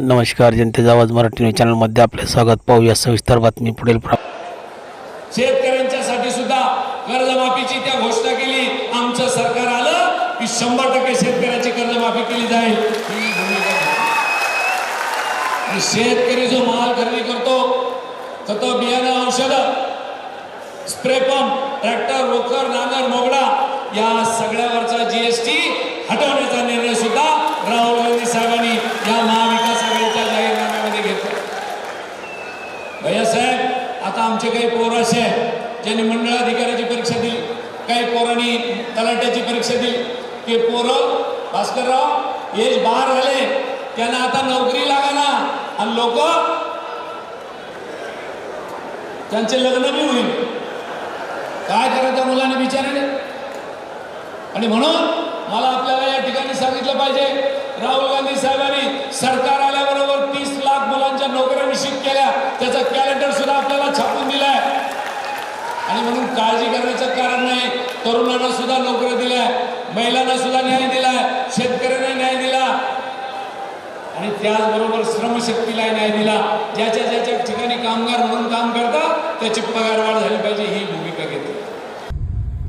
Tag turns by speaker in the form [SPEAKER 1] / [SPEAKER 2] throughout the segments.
[SPEAKER 1] नमस्कार जनतेचा आवाज मराठी न्यूज चॅनलमध्ये आपले स्वागत. पाहूया सविस्तर बातमी पुढील
[SPEAKER 2] शेतकऱ्यांच्यासाठी सुद्धा कर्जमाफीची त्या घोषणा केली. आमचं सरकार आलं की शंभर टक्के शेतकऱ्याची कर्जमाफी केली जाईल. शेतकरी जो माल खरेदी करतो खत बियाणं औषध स्प्रे पंप ट्रॅक्टर रोकर नांगर मोगडा या सगळ्यावरचा जीएसटी आमचे काही पोरं असे आहेत ज्यांनी मंडळाधिकाऱ्याची परीक्षा दिली काही पोरांनी तलाट्याची परीक्षा दिली ते पोरं भास्करराव हे बाहेर झाले त्यांना आता नोकरी लागाना आणि लोक त्यांचे लग्न बी होईल. काय करायचं मुलाने विचारले आणि म्हणून मला आपल्याला या ठिकाणी सांगितलं पाहिजे राहुल गांधी साहेबांनी सरकार आल्याबरोबर तीस लाख मुलांच्या नोकऱ्या निश्चित केल्या त्याचं कॅलेंडर सुद्धा आपल्याला छापून दिलंय आणि म्हणून काळजी करण्याचं कारण नाही. तरुणांना सुद्धा नोकऱ्या दिल्या. महिलांना सुद्धा न्याय दिला. शेतकऱ्यांना न्याय दिला. आणि त्याचबरोबर श्रमशक्तीला न्याय दिला. ज्याच्या ज्याच्या ठिकाणी कामगार म्हणून काम करतात त्याची पगारवाढ झाली पाहिजे ही भूमिका घेतली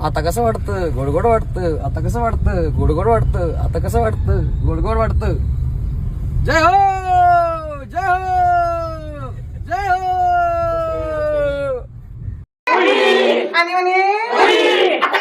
[SPEAKER 3] आता कसं वाटतं? गोडगोड वाटतं. आता कसं वाटतं? गोडगोड वाटतं. आता कसं वाटतं? गोडगोड वाटतं. जय हो जय हो जय हो
[SPEAKER 4] आणि म्हणे आता